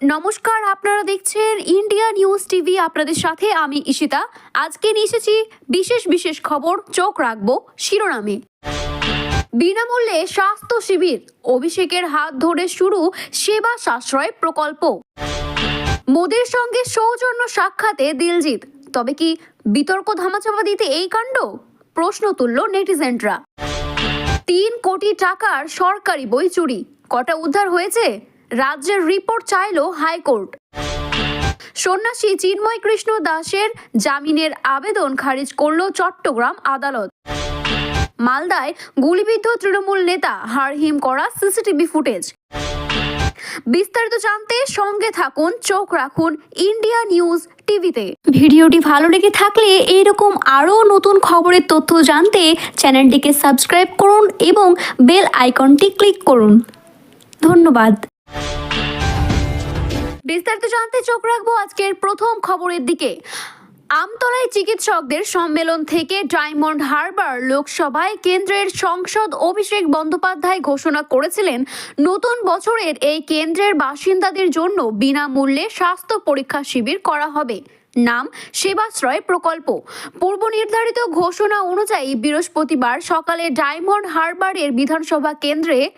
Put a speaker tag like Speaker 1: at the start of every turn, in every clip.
Speaker 1: নমস্কার, আপনারা দেখছেন ইন্ডিয়া নিউজ টিভি, আপনাদের সাথে আমি ইশিতা আজকে নিয়ে এসেছি বিশেষ বিশেষ খবর, চোখ রাখব শিরোনামে। বিনামূল্যে স্বাস্থ্য শিবির, অভিষেকের হাত ধরে শুরু সেবা সাশ্রয় প্রকল্প। মোদের সঙ্গে সৌজন্য সাক্ষাতে দিলজিৎ, তবে কি বিতর্ক ধামাচাপা দিতে এই কাণ্ড? প্রশ্ন তুলল নেটিজেন্টরা তিন কোটি টাকার সরকারি বই চুরি, কটা উদ্ধার হয়েছে? রাজ্যের রিপোর্ট চাইলো হাইকোর্ট। সন্ন্যাসী চিন্ময় কৃষ্ণ দাসের জামিনের আবেদন খারিজ করল চট্টগ্রাম আদালত। মালদায় গুলিবিদ্ধ তৃণমূল নেতা হারহিম করা সিসিটিভি ফুটেজ। বিস্তারিত জানতে সঙ্গে থাকুন, চোখ রাখুন ইন্ডিয়া নিউজ টিভিতে। ভিডিওটি ভালো লেগে থাকলে এইরকম আরও নতুন খবরের তথ্য জানতে চ্যানেলটিকে সাবস্ক্রাইব করুন এবং বেল আইকনটি ক্লিক করুন। ধন্যবাদ। বিস্তারিত জানতে চোখ রাখব আজকের প্রথম খবরের দিকে। আমতলায় চিকিৎসকদের সম্মেলন থেকে ডায়মন্ড হারবার লোকসভায় কেন্দ্রের সংসদ অভিষেক বন্দ্যোপাধ্যায় ঘোষণা করেছিলেন, নতুন বছরের এই কেন্দ্রের বাসিন্দাদের জন্য বিনামূল্যে স্বাস্থ্য পরীক্ষা শিবির করা হবে। নাম, সেবাশ্রয় প্রকল্প। পূর্ব নির্ধারিত ঘোষণা অনুযায়ী বৃহস্পতিবার সকালে ডায়মন্ড হারবারের বিধানসভা কেন্দ্রে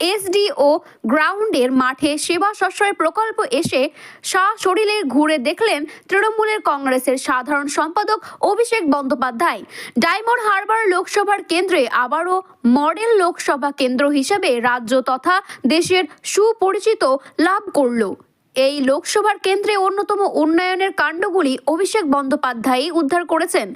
Speaker 1: এসডিও গ্রাউন্ডের মাঠে সেবা সাশ্রয় প্রকল্প এসে সশরীরে ঘুরে দেখলেন তৃণমূলের কংগ্রেসের সাধারণ সম্পাদক অভিষেক বন্দ্যোপাধ্যায়। ডায়মন্ড হারবার লোকসভার কেন্দ্রে আবারও মডেল লোকসভা কেন্দ্র হিসেবে রাজ্য তথা দেশের সুপরিচিত লাভ করল। এই লোকসভার কেন্দ্রে অন্যতম উন্নয়নের কাণ্ডগুলি অভিষেক বন্দ্যোপাধ্যায় উদ্ধার করেছেন।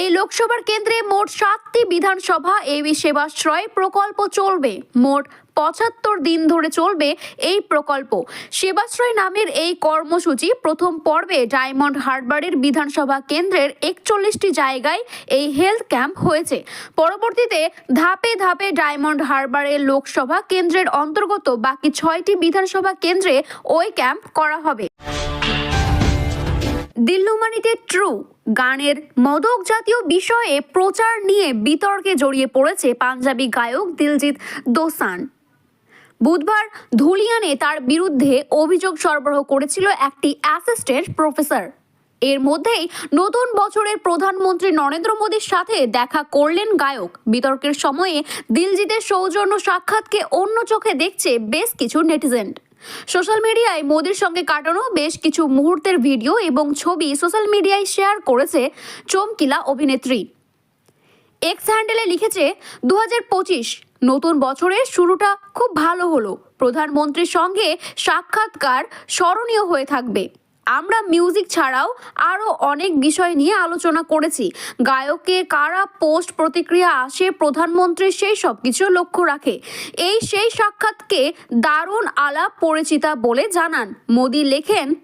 Speaker 1: এই লোকসভার কেন্দ্রে মোট সাতটি বিধানসভা এই সেবাশ্রয় প্রকল্প চলবে। মোট পঁচাত্তর দিন ধরে চলবে এই প্রকল্প। সেবাশ্রয় নামের এই কর্মসূচি প্রথম পর্বে ডায়মন্ড হারবারের বিধানসভা কেন্দ্রের একচল্লিশটি জায়গায় এই হেলথ ক্যাম্প হয়েছে। পরবর্তীতে ধাপে ধাপে ডায়মন্ড হারবারের লোকসভা কেন্দ্রের অন্তর্গত বাকি ছয়টি বিধানসভা কেন্দ্রে ওই ক্যাম্প করা হবে। দিল্লুমানিতে ট্রু গানের মদক জাতীয় বিষয়ে প্রচার নিয়ে বিতর্কে জড়িয়ে পড়েছে পাঞ্জাবি গায়ক দিলজিৎ দোসান। বুধবার ধুলিয়ানে তার বিরুদ্ধে অভিযোগ সরবরাহ করেছিল একটি অ্যাসিস্ট্যান্ট প্রফেসর। এর মধ্যেই নতুন বছরের প্রধানমন্ত্রী নরেন্দ্র মোদীর সাথে দেখা করলেন গায়ক। বিতর্কের সময়ে দিলজিতের সৌজন্য সাক্ষাৎকে অন্য চোখে দেখছে বেশ কিছু নেটিজেন্ট। সোশ্যাল মিডিয়ায় মোদির সঙ্গে কাটানো বেশ কিছু মুহূর্তের ভিডিও এবং ছবি সোশ্যাল মিডিয়ায় শেয়ার করেছে চমকিলা অভিনেত্রী। এক্স হ্যান্ডেলে লিখেছে দু হাজার পঁচিশ নতুন বছরের শুরুটা খুব ভালো হলো। প্রধানমন্ত্রীর সঙ্গে সাক্ষাৎকার স্মরণীয় হয়ে থাকবে। আমরা মিউজিক ছাড়াও আরও অনেক বিষয় নিয়ে আলোচনা করেছি। গায়ককে কারা পোস্ট প্রতিক্রিয়া আসে প্রধানমন্ত্রী সেই সব কিছু লক্ষ্য রাখে। এই সেই সাক্ষাৎকে দারুণ আলাপ পরিচিতা বলে জানান। মোদি লেখেন,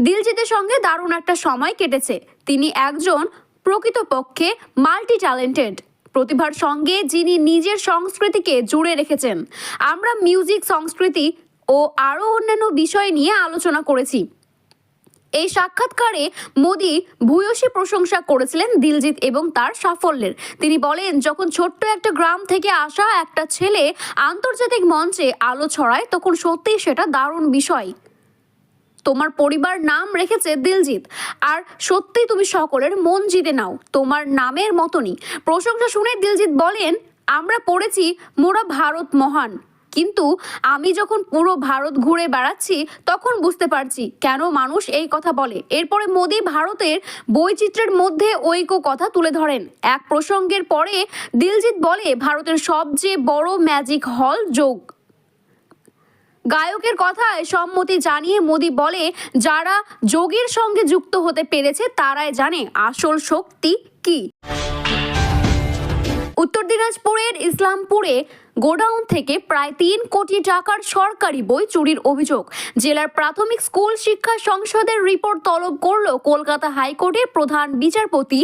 Speaker 1: দিলজিতের সঙ্গে দারুণ একটা সময় কেটেছে। তিনি একজন প্রকৃতপক্ষে মাল্টি ট্যালেন্টেড প্রতিভার সঙ্গে যিনি নিজের সংস্কৃতিকে জুড়ে রেখেছেন। আমরা মিউজিক সংস্কৃতি ও আরও অন্যান্য বিষয় নিয়ে আলোচনা করেছি। এই সাক্ষাৎকারে মোদি ভূয়সী প্রশংসা করেছিলেন দিলজিৎ এবং তার সাফল্যের। তিনি বলেন, যখন ছোট্ট একটা গ্রাম থেকে আসা একটা ছেলে আন্তর্জাতিক মঞ্চে আলো ছড়ায়, তখন সত্যিই সেটা দারুণ বিষয়। তোমার পরিবার নাম রেখেছে দিলজিৎ। আর সত্যি তুমি সকলের মন জিতে নাও, তোমার নামের মতনই। প্রশংসা শুনে দিলজিৎ বলেন, আমরা পড়েছি মোরা ভারত মহান। কিন্তু আমি যখন পুরো ভারত ঘুরে বেড়াচ্ছি, তখন বুঝতে পারছি কেন মানুষ এই কথা বলে। এরপরে মোদি ভারতের বৈচিত্র্যের মধ্যে ঐক্য কথা তুলে ধরেন। এক প্রসঙ্গের পরে দিলজিৎ বলে, ভারতের সবচেয়ে বড় ম্যাজিক হল যোগ। গায়কের কথায় সম্মতি জানিয়ে মোদি বলে, যারা যোগের সঙ্গে যুক্ত হতে পেরেছে, তারাই জানে আসল শক্তি কি। উত্তর দিনাজপুরের ইসলামপুরে গোডাউন থেকে প্রায় তিন কোটি টাকার সরকারি বই চুরির অভিযোগ। জেলার প্রাথমিক স্কুল শিক্ষা সংসদের রিপোর্ট তলব করল কলকাতা হাইকোর্টের প্রধান বিচারপতি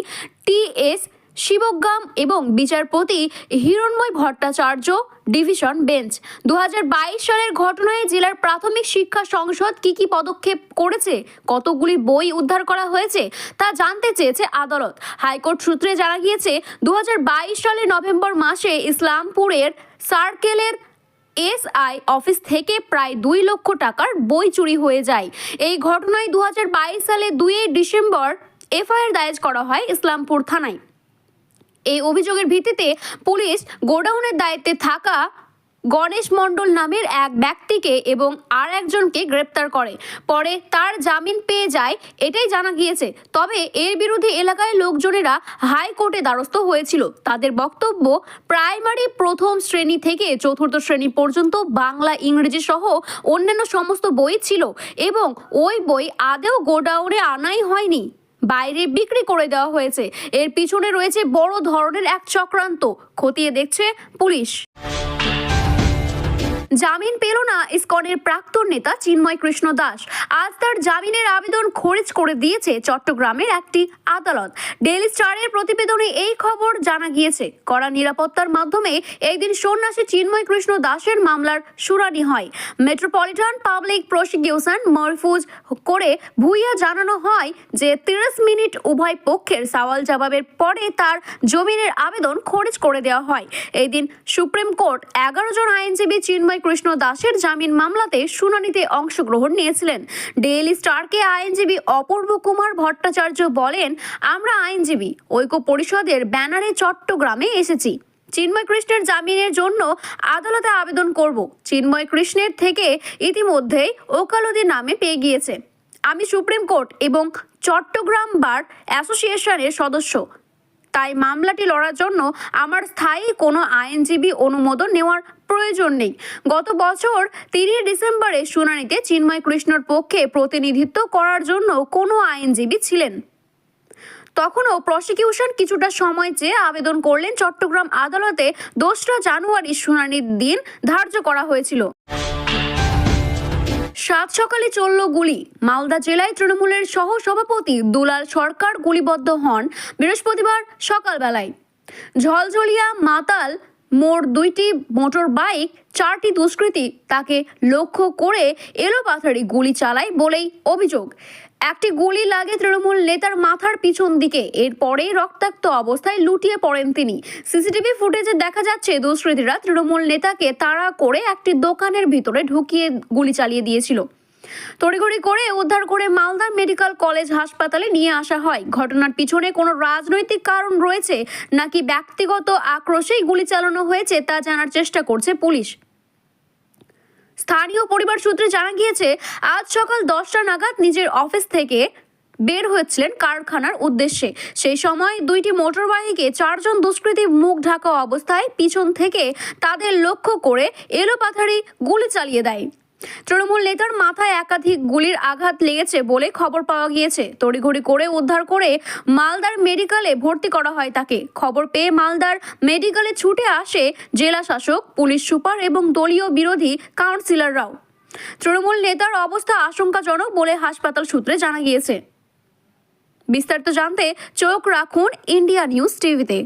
Speaker 1: টি এস শিবগ্রাম এবং বিচারপতি হিরণময় ভট্টাচার্য, ডিভিশন বেঞ্চ। দু হাজার বাইশ সালের ঘটনায় জেলার প্রাথমিক শিক্ষা সংসদ কি কি পদক্ষেপ করেছে, কতগুলি বই উদ্ধার করা হয়েছে, তা জানতে চেয়েছে আদালত। হাইকোর্ট সূত্রে জানা গিয়েছে দু সালের নভেম্বর মাসে ইসলামপুরের সার্কেলের এসআই অফিস থেকে প্রায় দুই লক্ষ টাকার বই চুরি হয়ে যায়। এই ঘটনায় দু হাজার বাইশ সালে দুই ডিসেম্বর এফআইআর দায়ের করা হয় ইসলামপুর থানায়। এই অভিযোগের ভিত্তিতে পুলিশ গোডাউনের দায়িত্বে থাকা গণেশ মণ্ডল নামের এক ব্যক্তিকে এবং আর একজনকে গ্রেপ্তার করে। পরে তার জামিন পেয়ে যায় এটাই জানা গিয়েছে। তবে এর বিরুদ্ধে এলাকায় লোকজনেরা হাইকোর্টে দ্বারস্থ হয়েছিল। তাদের বক্তব্য, প্রাইমারি প্রথম শ্রেণি থেকে চতুর্থ শ্রেণি পর্যন্ত বাংলা, ইংরেজি সহ অন্যান্য সমস্ত বই ছিল এবং ওই বই আদেও গোডাউনে আনাই হয়নি। বাইরে বিক্রি করে দেওয়া হয়েছে। এর পিছনে রয়েছে বড় ধরনের এক চক্রান্ত। খতিয়ে দেখছে পুলিশ। জামিন পেল না ইসকনের প্রাক্তন নেতা চিন্ময় কৃষ্ণ দাস। আজ তার জামিনের আবেদন খারিজ করে দিয়েছে চট্টগ্রামের একটি আদালত। ডেইলি স্টারের প্রতিবেদনে এই খবর জানা গিয়েছে। কড়া নিরাপত্তার মাধ্যমে এই দিন সন্ন্যাসী চিন্ময় কৃষ্ণ দাসের মামলার শুনানি হয়। মেট্রোপলিটন পাবলিক প্রসিকিউশন মরফুজ করে ভুইয়া জানানো হয় যে তিরিশ মিনিট উভয় পক্ষের সওয়াল জবাবের পরে তার জমিনের আবেদন খারিজ করে দেওয়া হয়। এই দিন সুপ্রিম কোর্ট এগারো জন আইনজীবী চিন্ময় কৃষ্ণ দাসের জামিন মামলাতে শুনানিতে অংশগ্রহণ নিয়েছিলেন। ডেইলি স্টারকে আইনজীবী অপূর্ব কুমার ভট্টাচার্য বলেন, আমরা আইনজীবী, ঐক্য পরিষদের ব্যানারে চট্টগ্রামে এসেছি। চিন্ময় কৃষ্ণের জামিনের জন্য আদালতে আবেদন করব। চিন্ময় কৃষ্ণের থেকে ইতিমধ্যেই ওকালতি নামে পেয়ে গিয়েছে। আমি সুপ্রিম কোর্ট এবং চট্টগ্রাম বার অ্যাসোসিয়েশনের সদস্য। তাই মামলাটি লড়ার জন্য আমার স্থায়ী কোনো আইনজীবী অনুমোদন নেওয়ার প্রয়োজন নেই। গত বছর তিরিশ ডিসেম্বরে শুনানিতে চিন্ময় কৃষ্ণর পক্ষে প্রতিনিধিত্ব করার জন্য কোনো আইনজীবী ছিলেন। তখনও প্রসিকিউশন কিছুটা সময় চেয়ে আবেদন করলেন চট্টগ্রাম আদালতে দোসরা জানুয়ারি শুনানির দিন ধার্য করা হয়েছিল। সাত সকালে চলল গুলি। মালদা জেলায় তৃণমূলের সহ সভাপতি দুলাল সরকার গুলিবদ্ধ হন বৃহস্পতিবার সকালবেলায়। ঝলঝলিয়া মাতাল মোর দুইটি মোটর বাইক, চারটি দুষ্কৃতী তাকে লক্ষ্য করে এলোপাথারি গুলি চালায় বলেই অভিযোগ। একটি গুলি লাগে তৃণমূল নেতার মাথার পিছন দিকে। এরপরেই রক্তাক্ত অবস্থায় লুটিয়ে পড়েন তিনি। সিসিটিভি ফুটেজে দেখা যাচ্ছে, দুষ্কৃতীরা তৃণমূল নেতাকে তাড়া করে একটি দোকানের ভিতরে ঢুকিয়ে গুলি চালিয়ে দিয়েছিল। তড়িঘড়ি করে উদ্ধার করে মালদা মেডিকেল কলেজ হাসপাতালে নিয়ে আসা হয়। ঘটনার পিছনে কোনো রাজনৈতিক কারণ রয়েছে নাকি ব্যক্তিগত আক্রোশেই গুলি চালানো হয়েছে তা জানার চেষ্টা করছে পুলিশ। স্থানীয় পরিবার সূত্রে জানা গিয়েছে, আজ সকাল দশটা নাগাদ নিজের অফিস থেকে বের হয়েছিলেন কারখানার উদ্দেশ্যে। সেই সময় দুইটি মোটরবাইকে চারজন দুষ্কৃতী মুখ ঢাকা অবস্থায় পিছন থেকে তাদের লক্ষ্য করে এলোপাথারি গুলি চালিয়ে দেয়। তৃণমূল নেতার মাথায় একাধিক গুলির আঘাত লেগেছে বলে খবর পাওয়া গিয়েছে। তড়িঘড়ি করে উদ্ধার করে মালদার মেডিকেলে ভর্তি করা হয় তাকে। খবর পেয়ে মালদার মেডিকেলে ছুটে আসে জেলা শাসক, পুলিশ সুপার এবং দলীয় বিরোধী কাউন্সিলররাও। তৃণমূল নেতার অবস্থা আশঙ্কাজনক বলে হাসপাতাল সূত্রে জানা গিয়েছে। বিস্তারিত জানতে চোখ রাখুন ইন্ডিয়া নিউজ টিভিতে।